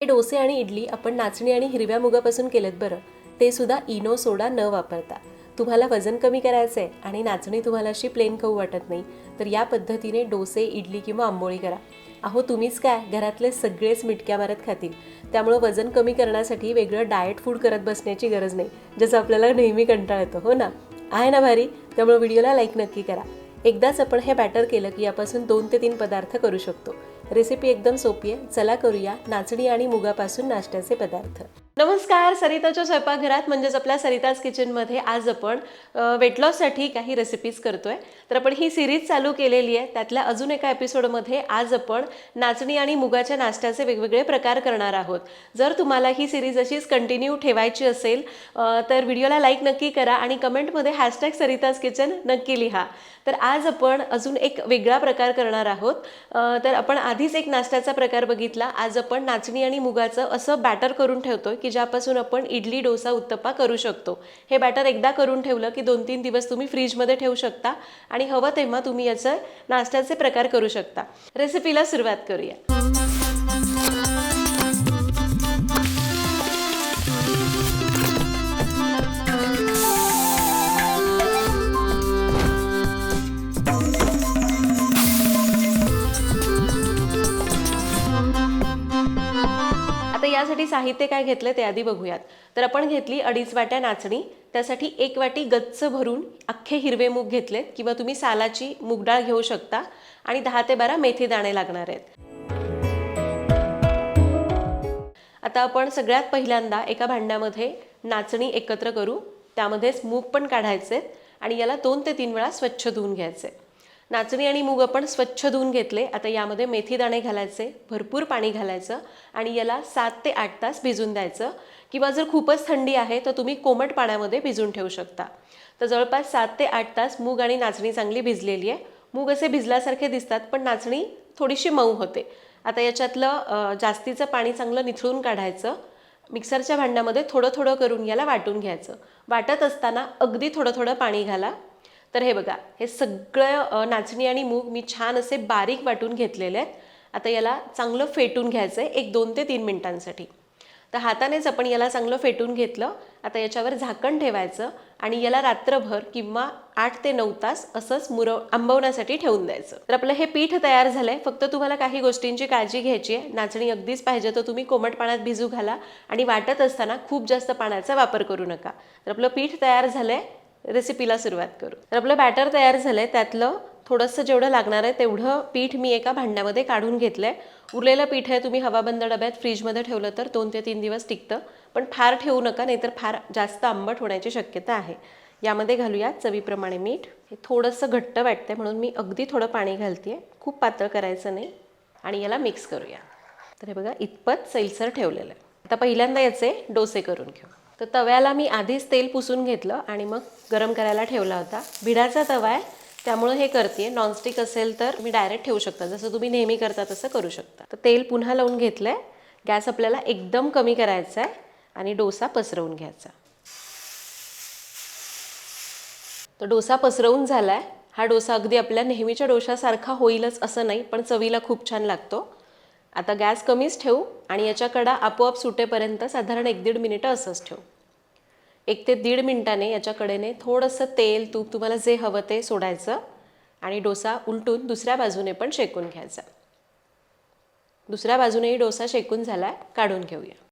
हे डोसे आणि इडली आपण नाचणी आणि हिरव्या मुगापासून केलेत बरं. ते सुद्धा इनो सोडा न वापरता. तुम्हाला वजन कमी करायचं आहे आणि नाचणी तुम्हाला अशी प्लेन खाऊ वाटत नाही तर या पद्धतीने डोसे इडली किंवा आंबोळी करा. अहो तुम्हीच काय? घरातले सगळेच मिटक्या मारत खातील. त्यामुळं वजन कमी करण्यासाठी वेगळं डाएट फूड करत बसण्याची गरज नाही ज्याचं आपल्याला नेहमी कंटाळ येतो हो ना? आहे ना भारी? त्यामुळे व्हिडिओला लाईक नक्की करा. एकदाच आपण हे बॅटर केलं की यापासून दोन ते तीन पदार्थ करू शकतो. रेसिपी एकदम सोपी आहे. चला करूया नाचणी आणि मुगापासून नाश्त्याचे पदार्थ. नमस्कार सरिताच्या स्वयंपाकघरात म्हणजेच आपल्या सरिताज किचनमध्ये आज आपण वेट लॉससाठी काही रेसिपीज करतोय. तर आपण ही सिरीज चालू केलेली आहे. त्यातल्या अजून एका एपिसोडमध्ये आज आपण नाचणी आणि मुगाच्या नाश्त्याचे वेगवेगळे प्रकार करणार आहोत. जर तुम्हाला ही सिरीज अशीच कंटिन्यू ठेवायची असेल तर व्हिडिओला लाईक नक्की करा आणि कमेंटमध्ये हॅशटॅग सरिताज किचन नक्की लिहा. तर आज आपण अजून एक वेगळा प्रकार करणार आहोत. तर आपण आधीच एक नाश्त्याचा प्रकार बघितला. आज आपण नाचणी आणि मुगाचं असं बॅटर करून ठेवतोय की ज्यापासून आपण इडली डोसा उत्तप्पा करू शकतो. हे बॅटर एकदा करून ठेवलं की दोन तीन दिवस तुम्ही फ्रीजमध्ये ठेवू शकता आणि हवं तेव्हा तुम्ही याचं नाश्त्याचे प्रकार करू शकता. रेसिपीला सुरुवात करूया. यासाठी साहित्य काय घेतलं ते आधी बघूयात. तर आपण घेतली अडीच वाट्या नाचणी. त्यासाठी एक वाटी गच्च भरून अख्खे हिरवे मूग घेतलेत किंवा तुम्ही सालाची मूगडाळ घेऊ शकता. आणि दहा ते बारा मेथी दाणे लागणार आहेत. आता आपण सगळ्यात पहिल्यांदा एका भांड्यामध्ये नाचणी एकत्र करू. त्यामध्येच मूग पण काढायचे. आणि याला दोन ते तीन वेळा स्वच्छ धुवून घ्यायचे. नाचणी आणि मूग आपण स्वच्छ धुवून घेतले. आता यामध्ये मेथी दाणे घालायचे भरपूर पाणी घालायचं आणि याला सात ते आठ तास भिजून द्यायचं. किंवा जर खूपच थंडी आहे तर तुम्ही कोमट पाण्यामध्ये भिजून ठेवू शकता. तर जवळपास सात ते आठ तास मूग आणि नाचणी चांगली भिजलेली आहे. मूग असे भिजल्यासारखे दिसतात पण नाचणी थोडीशी मऊ होते. आता याच्यातलं जास्तीचं पाणी चांगलं निथळून काढायचं. मिक्सरच्या भांड्यामध्ये थोडं थोडं करून याला वाटून घ्यायचं. वाटत असताना अगदी थोडं थोडं पाणी घाला. तर हे बघा हे सगळं नाचणी आणि मूग मी छान असे बारीक वाटून घेतलेले आहेत. आता याला चांगलं फेटून घ्यायचं आहे एक दोन ते तीन मिनिटांसाठी. तर हातानेच आपण याला चांगलं फेटून घेतलं. आता याच्यावर झाकण ठेवायचं आणि याला रात्रभर किंवा आठ ते नऊ तास असंच मुरव आंबवण्यासाठी ठेवून द्यायचं. तर आपलं हे पीठ तयार झालंय. फक्त तुम्हाला काही गोष्टींची काळजी घ्यायची आहे. नाचणी अगदीच पाहिजे तर तुम्ही कोमट पाण्यात भिजू घाला आणि वाटत असताना खूप जास्त पाण्याचा वापर करू नका. तर आपलं पीठ तयार झालंय. रेसिपीला सुरुवात करू. तर आपलं बॅटर तयार झालं आहे त्यातलं थोडंसं जेवढं लागणार आहे तेवढं पीठ मी एका भांड्यामध्ये काढून घेतलं आहे उरलेलं पीठ आहे तुम्ही हवाबंद डब्यात फ्रीजमध्ये ठेवलं तर दोन ते तीन दिवस टिकतं. पण फार ठेवू नका नाहीतर फार जास्त आंबट होण्याची शक्यता आहे. यामध्ये घालूया चवीप्रमाणे मीठ. हे थोडंसं घट्ट वाटतंय म्हणून मी अगदी थोडं पाणी घालते खूप पातळ करायचं नाही. आणि याला मिक्स करूया. तर हे बघा इतपत सैलसर ठेवलेलं आहे. आता पहिल्यांदा याचे डोसे करून घेऊ. तर तव्याला मी आधीच तेल पुसून घेतलं आणि मग गरम करायला ठेवला होता. भिडाचा तवा आहे त्यामुळं हे करते नॉनस्टिक असेल तर मी डायरेक्ट ठेवू शकता. जसं तुम्ही नेहमी करता तसं करू शकता. तर तेल पुन्हा लावून घेतलं आहे गॅस आपल्याला एकदम कमी करायचा आहे आणि डोसा पसरवून घ्यायचा. तर डोसा पसरवून झाला आहे हा डोसा अगदी आपल्या नेहमीच्या डोशासारखा होईलच असं नाही पण चवीला खूप छान लागतो. आता गॅस कमीच ठेवू आणि याच्याकडा आपोआप सुटेपर्यंत साधारण एक दीड मिनिटं असंच ठेवू. एक ते दीड मिनिटाने याच्या कडेने थोडंसं तेल तूप तुम्हाला जे हवं ते सोडायचं आणि डोसा उलटून दुसऱ्या बाजूने पण शेकून घ्यायचा. दुसऱ्या बाजूनेही डोसा शेकून झाला काढून घेऊया.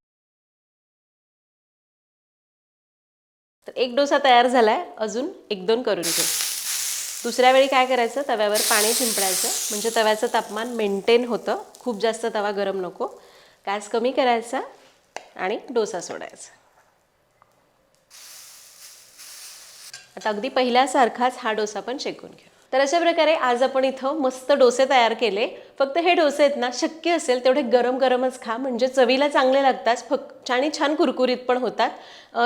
तर एक डोसा तयार झाला आहे अजून एक दोन करून घेऊ. दुसऱ्या वेळी काय करायचं? तव्यावर पाणी शिंपडायचं म्हणजे तव्याचं तापमान मेंटेन होतं. खूप जास्त तवा गरम नको. गॅस कमी करायचा आणि डोसा सोडायचा. आता अगदी पहिल्यासारखाच हा डोसा पण शेकून घेऊ तर अशा प्रकारे आज आपण इथं मस्त डोसे तयार केले. फक्त हे डोसे आहेत ना शक्य असेल तेवढे गरम गरमच खा. म्हणजे चवीला चांगले लागतात फक्त आणि छान कुरकुरीत पण होतात.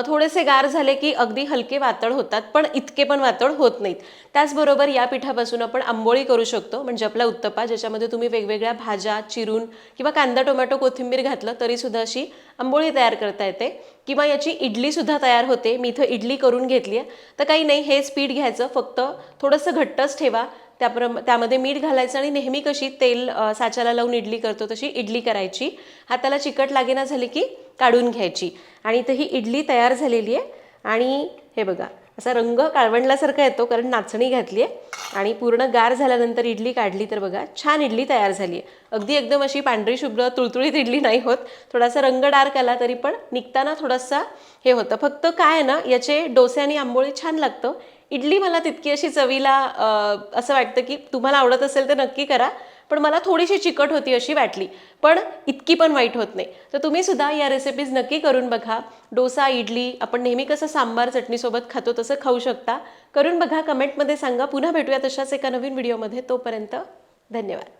थोडेसे गार झाले की अगदी हलके वातळ होतात पण इतके पण वातळ होत नाहीत. त्याचबरोबर या पिठापासून आपण आंबोळी करू शकतो. म्हणजे आपला उत्तपा ज्याच्यामध्ये तुम्ही वेगवेगळ्या भाज्या चिरून किंवा कांदा टोमॅटो कोथिंबीर घातलं तरीसुद्धा अशी आंबोळी तयार करता येते. किंवा याची इडलीसुद्धा तयार होते. मी इथं इडली करून घेतली आहे. तर काही नाही हेच पीठ घ्यायचं. फक्त थोडंसं घट्टच ठेवा. त्याप्रम त्यामध्ये मीठ घालायचं आणि नेहमी कशी तेल साच्याला लावून इडली करतो तशी इडली करायची. हाताला चिकट लागेना झाली की काढून घ्यायची. आणि इथं ही इडली तयार झालेली आहे. आणि हे बघा असा रंग काळवंडल्यासारखा येतो कारण नाचणी घातली आहे आणि पूर्ण गार झाल्यानंतर इडली काढली तर बघा छान इडली तयार झाली आहे अगदी एकदम अशी पांढरी शुभ्र तुळतुळीत इडली नाही होत. थोडासा रंग डार्क आला तरी पण निघताना थोडासा हे होतं. फक्त काय आहे ना याचे डोसे आणि आंबोळी छान लागतं. इडली मला तितकी अशी चवीला असं वाटतं की तुम्हाला आवडत असेल तर नक्की करा. पण मला थोडीशी चिकट होती अशी वाटली. पण इतकी पण वाईट होत नाही. तर तुम्ही सुद्धा या रेसिपीज नक्की करून बघा. डोसा इडली आपण नेहमी कसं सांबार चटणीसोबत खातो तसं खाऊ शकता. करून बघा कमेंटमध्ये सांगा. पुन्हा भेटूया तशाच एका नवीन व्हिडिओमध्ये तोपर्यंत धन्यवाद.